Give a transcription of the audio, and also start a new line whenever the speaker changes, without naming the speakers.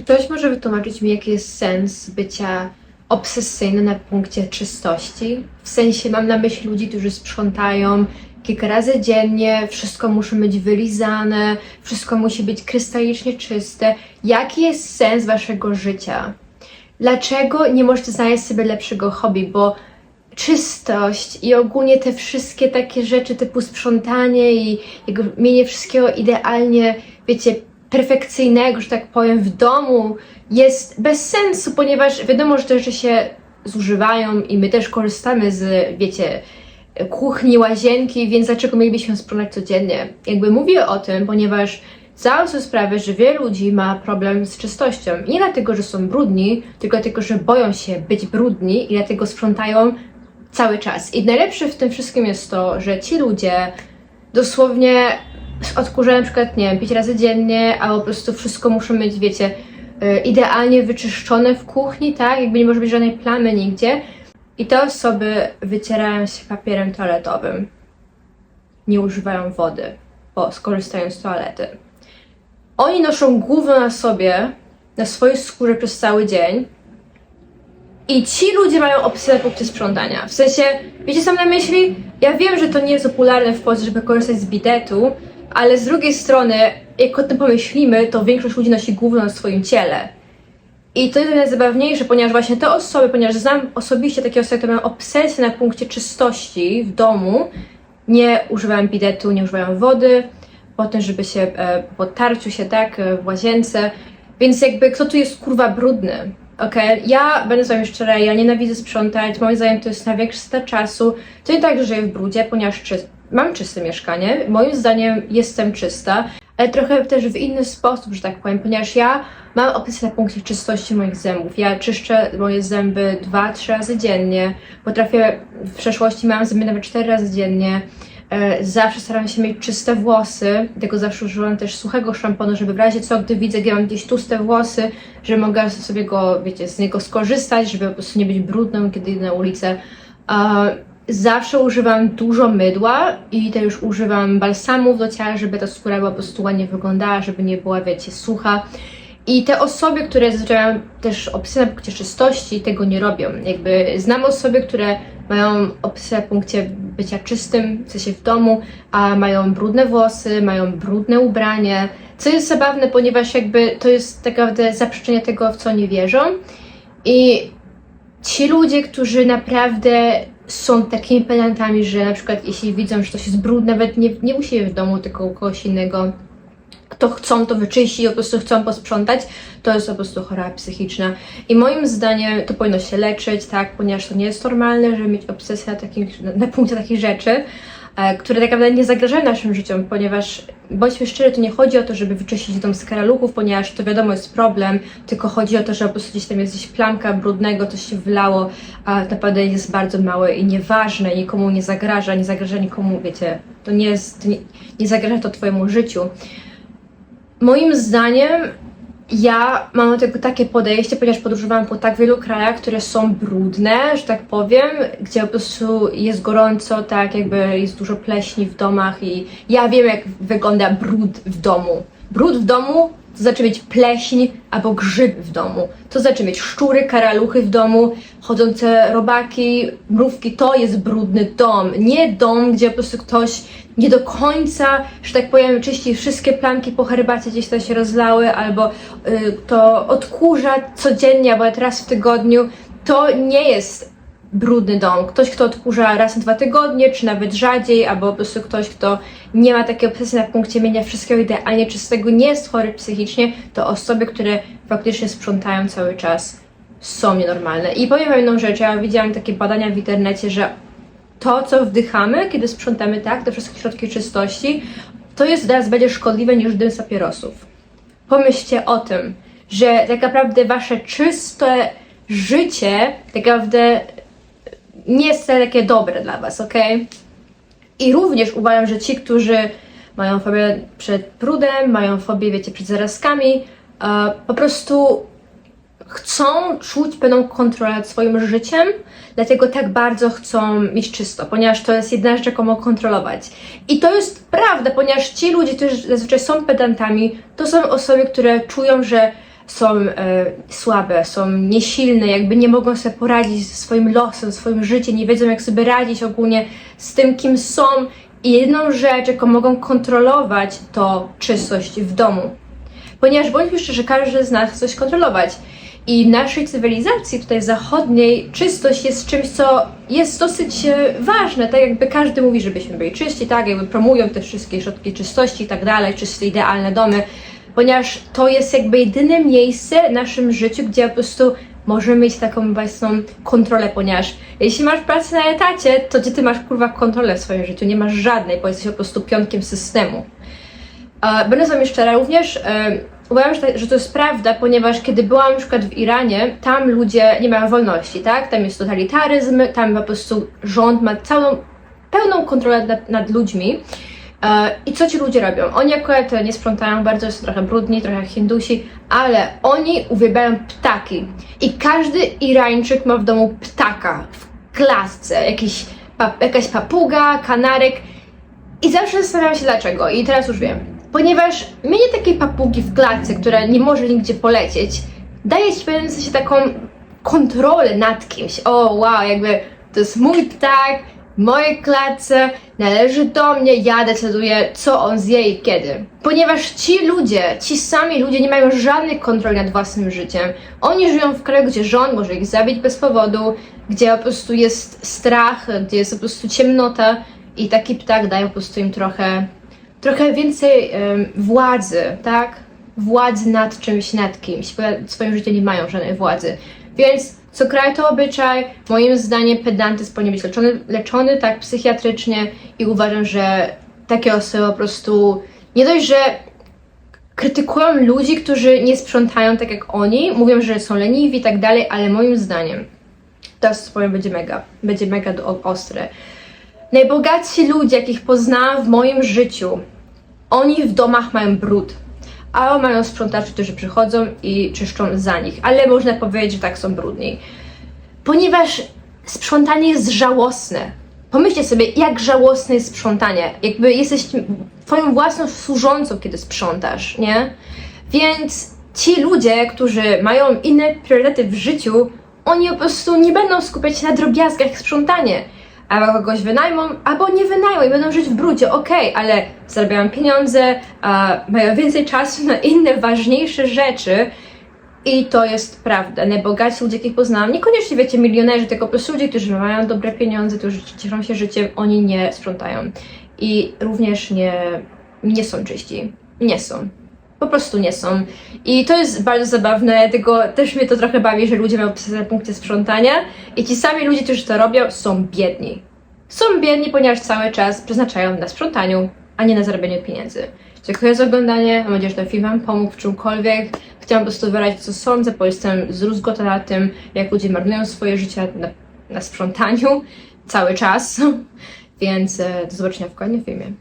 Czy ktoś może wytłumaczyć mi, jaki jest sens bycia obsesyjny na punkcie czystości? W sensie mam na myśli ludzi, którzy sprzątają kilka razy dziennie, wszystko musi być wylizane, wszystko musi być krystalicznie czyste. Jaki jest sens waszego życia? Dlaczego nie możecie znaleźć sobie lepszego hobby? Bo czystość i ogólnie te wszystkie takie rzeczy typu sprzątanie i mienie wszystkiego idealnie, wiecie, perfekcyjnego, że tak powiem, w domu jest bez sensu, ponieważ wiadomo, że te rzeczy się zużywają i my też korzystamy z, wiecie, kuchni, łazienki, więc dlaczego mielibyśmy sprzątać codziennie? Jakby mówię o tym, ponieważ zdałam sobie sprawę, że wielu ludzi ma problem z czystością. Nie dlatego, że są brudni, tylko dlatego, że boją się być brudni i dlatego sprzątają cały czas. I najlepsze w tym wszystkim jest to, że ci ludzie dosłownie odkurzają na przykład, nie wiem, razy dziennie, albo po prostu wszystko muszą mieć, wiecie, y, idealnie wyczyszczone w kuchni, tak? Jakby nie może być żadnej plamy nigdzie. I te osoby wycierają się papierem toaletowym. Nie używają wody, bo skorzystają z toalety. Oni noszą gówno na sobie, na swojej skórze przez cały dzień, i ci ludzie mają opcję punkcie sprzątania. W sensie, wiecie sam na myśli? Ja wiem, że to nie jest popularne w Polsce, żeby korzystać z bidetu, ale z drugiej strony, jak o tym pomyślimy, to większość ludzi nosi gówno na swoim ciele. I to jest najzabawniejsze, ponieważ właśnie te osoby, ponieważ znam osobiście takie osoby, które mają obsesję na punkcie czystości w domu, nie używają bidetu, nie używają wody, po tym, żeby się, e, po tarciu się, tak, e, w łazience. Więc jakby kto tu jest kurwa brudny? Okej, ja będę z wami szczera, ja nienawidzę sprzątać, moim zdaniem to jest na większy stać czasu. To nie tak, że żyję w brudzie, ponieważ czy... mam czyste mieszkanie, moim zdaniem jestem czysta, ale trochę też w inny sposób, że tak powiem, ponieważ ja mam obsesję na punkcie czystości moich zębów. Ja czyszczę moje zęby dwa, trzy razy dziennie, potrafię, w przeszłości miałam zęby nawet cztery razy dziennie, E, Zawsze staram się mieć czyste włosy, dlatego zawsze używam też suchego szamponu, żeby w razie co, gdy widzę, gdzie mam gdzieś tłuste włosy, że mogę sobie go, wiecie, z niego skorzystać, żeby po prostu nie być brudną, kiedy idę na ulicę. Zawsze używam dużo mydła i też już używam balsamów do ciała, żeby ta skóra była po prostu ładnie wyglądała, żeby nie była, wiecie, sucha. I te osoby, które zazwyczaj też opcję na punkcie czystości, tego nie robią. Jakby znam osoby, które mają opcję na punkcie bycia czystym, w sensie w domu, a mają brudne włosy, mają brudne ubranie, co jest zabawne, ponieważ jakby to jest tak naprawdę zaprzeczenie tego, w co nie wierzą. I ci ludzie, którzy naprawdę są takimi pedantami, że na przykład jeśli widzą, że coś jest brudne, nawet nie, nie siebie w domu, tylko u kogoś innego, kto chcą to wyczyścić, po prostu chcą posprzątać, to jest po prostu choroba psychiczna. I moim zdaniem to powinno się leczyć, tak, ponieważ to nie jest normalne, żeby mieć obsesję na, takim, na, punkcie takich rzeczy, które tak naprawdę nie zagrażają naszym życiom, ponieważ bądźmy szczerzy, to nie chodzi o to, żeby wyczyścić dom z karaluchów, ponieważ to wiadomo jest problem, tylko chodzi o to, że po prostu gdzieś tam jest gdzieś plamka brudnego, coś się wylało, a naprawdę jest bardzo małe i nieważne, nikomu nie zagraża, nie zagraża nikomu, wiecie, to nie jest, nie, nie zagraża to twojemu życiu. Moim zdaniem ja mam do tego takie podejście, ponieważ podróżowałam po tak wielu krajach, które są brudne, że tak powiem, gdzie po prostu jest gorąco, tak jakby jest dużo pleśni w domach i ja wiem jak wygląda brud w domu. Brud w domu to znaczy mieć pleśń albo grzyby w domu. To znaczy mieć szczury, karaluchy w domu, chodzące robaki, mrówki. To jest brudny dom. Nie dom, gdzie po prostu ktoś nie do końca, że tak powiem, czyści wszystkie plamki po herbacie gdzieś tam się rozlały, albo y, to odkurza codziennie, albo raz w tygodniu. To nie jest brudny dom. Ktoś, kto odkurza raz na dwa tygodnie, czy nawet rzadziej, albo po prostu ktoś, kto nie ma takiej obsesji na punkcie mienia wszystkiego idealnie czystego, nie jest chory psychicznie, to osoby, które faktycznie sprzątają cały czas, są nienormalne. I powiem wam jedną rzecz, ja widziałam takie badania w internecie, że to, co wdychamy, kiedy sprzątamy tak, te wszystkie środki czystości, to jest teraz będzie szkodliwe niż dym z papierosów. Pomyślcie o tym, że tak naprawdę wasze czyste życie tak naprawdę nie jest wcale takie dobre dla was, ok? I również uważam, że ci, którzy mają fobię przed brudem, mają fobię, wiecie, przed zarazkami, e, po prostu chcą czuć pewną kontrolę nad swoim życiem, dlatego tak bardzo chcą mieć czysto, ponieważ to jest jedna rzecz, jaką mogą kontrolować. I to jest prawda, ponieważ ci ludzie, którzy zazwyczaj są pedantami, to są osoby, które czują, że są e, słabe, są niesilne, jakby nie mogą sobie poradzić ze swoim losem, swoim życiem, nie wiedzą jak sobie radzić ogólnie z tym, kim są. I jedną rzecz, jaką mogą kontrolować, to czystość w domu. Ponieważ bądźmy szczerzy, każdy z nas chce coś kontrolować. I w naszej cywilizacji tutaj zachodniej czystość jest czymś, co jest dosyć e, ważne. Tak jakby każdy mówi, żebyśmy byli czyści, tak jakby promują te wszystkie środki czystości i tak dalej, czyste, idealne domy, ponieważ to jest jakby jedyne miejsce w naszym życiu, gdzie po prostu możemy mieć taką własną kontrolę, ponieważ jeśli masz pracę na etacie, to gdzie ty masz kurwa kontrolę w swoim życiu? Nie masz żadnej, bo jesteś po prostu pionkiem systemu. Będę z Wami szczera, również e, uważam, że to jest prawda, ponieważ kiedy byłam na przykład w Iranie, tam ludzie nie mają wolności, tak? Tam jest totalitaryzm, tam po prostu rząd ma całą, pełną kontrolę nad, nad ludźmi. E, I co ci ludzie robią? Oni akurat nie sprzątają bardzo, jest trochę brudni, trochę Hindusi, ale oni uwielbiają ptaki. I każdy Irańczyk ma w domu ptaka w klatce, jakiś, jakaś papuga, kanarek. I zawsze zastanawiam się dlaczego, i teraz już wiem. Ponieważ mienie takiej papugi w klatce, która nie może nigdzie polecieć, daje ci w pewnym sensie taką kontrolę nad kimś. O, wow, jakby to jest mój ptak, mojej klatce, należy do mnie, ja decyduję, co on zje i kiedy. Ponieważ ci ludzie, ci sami ludzie nie mają żadnej kontroli nad własnym życiem. Oni żyją w kraju, gdzie rząd może ich zabić bez powodu, gdzie po prostu jest strach, gdzie jest po prostu ciemnota i taki ptak daje po prostu im trochę, trochę więcej em, władzy, tak? Władzy nad czymś, nad kimś, swoim życiu nie mają żadnej władzy. Więc co kraj to obyczaj, moim zdaniem pedantyzm powinien być leczony, leczony tak psychiatrycznie i uważam, że takie osoby po prostu nie dość, że krytykują ludzi, którzy nie sprzątają tak jak oni, mówią, że są leniwi i tak dalej, ale moim zdaniem to powiem będzie mega, będzie mega ostre. Najbogatsi ludzie, jakich poznałam w moim życiu, oni w domach mają brud, a mają sprzątaczy, którzy przychodzą i czyszczą za nich, ale można powiedzieć, że tak są brudni. Ponieważ sprzątanie jest żałosne. Pomyślcie sobie, jak żałosne jest sprzątanie. Jakby jesteś twoją własną służącą, kiedy sprzątasz, nie? Więc ci ludzie, którzy mają inne priorytety w życiu, oni po prostu nie będą skupiać się na drobiazgach sprzątanie. Albo kogoś wynajmą, albo nie wynajmą i będą żyć w brudzie, okej, ale zarabiają pieniądze, mają więcej czasu na inne, ważniejsze rzeczy. I to jest prawda. Najbogatsi ludzie, jakich poznałam, niekoniecznie wiecie, milionerzy, tylko po prostu ludzie, którzy mają dobre pieniądze, którzy cieszą się życiem, oni nie sprzątają. I również nie, nie są czyści. Nie są. Po prostu nie są. I to jest bardzo zabawne, tylko też mnie to trochę bawi, że ludzie mają na punkcie sprzątania i ci sami ludzie, którzy to robią, są biedni. Są biedni, ponieważ cały czas przeznaczają na sprzątaniu, a nie na zarabianiu pieniędzy. Dziękuję za oglądanie, mam nadzieję, że ten film Wam pomógł w czymkolwiek. Chciałam po prostu wyrazić, co sądzę, bo jestem zrozgotana na tym, jak ludzie marnują swoje życie na, na sprzątaniu cały czas. Więc e, do zobaczenia w kolejnym filmie.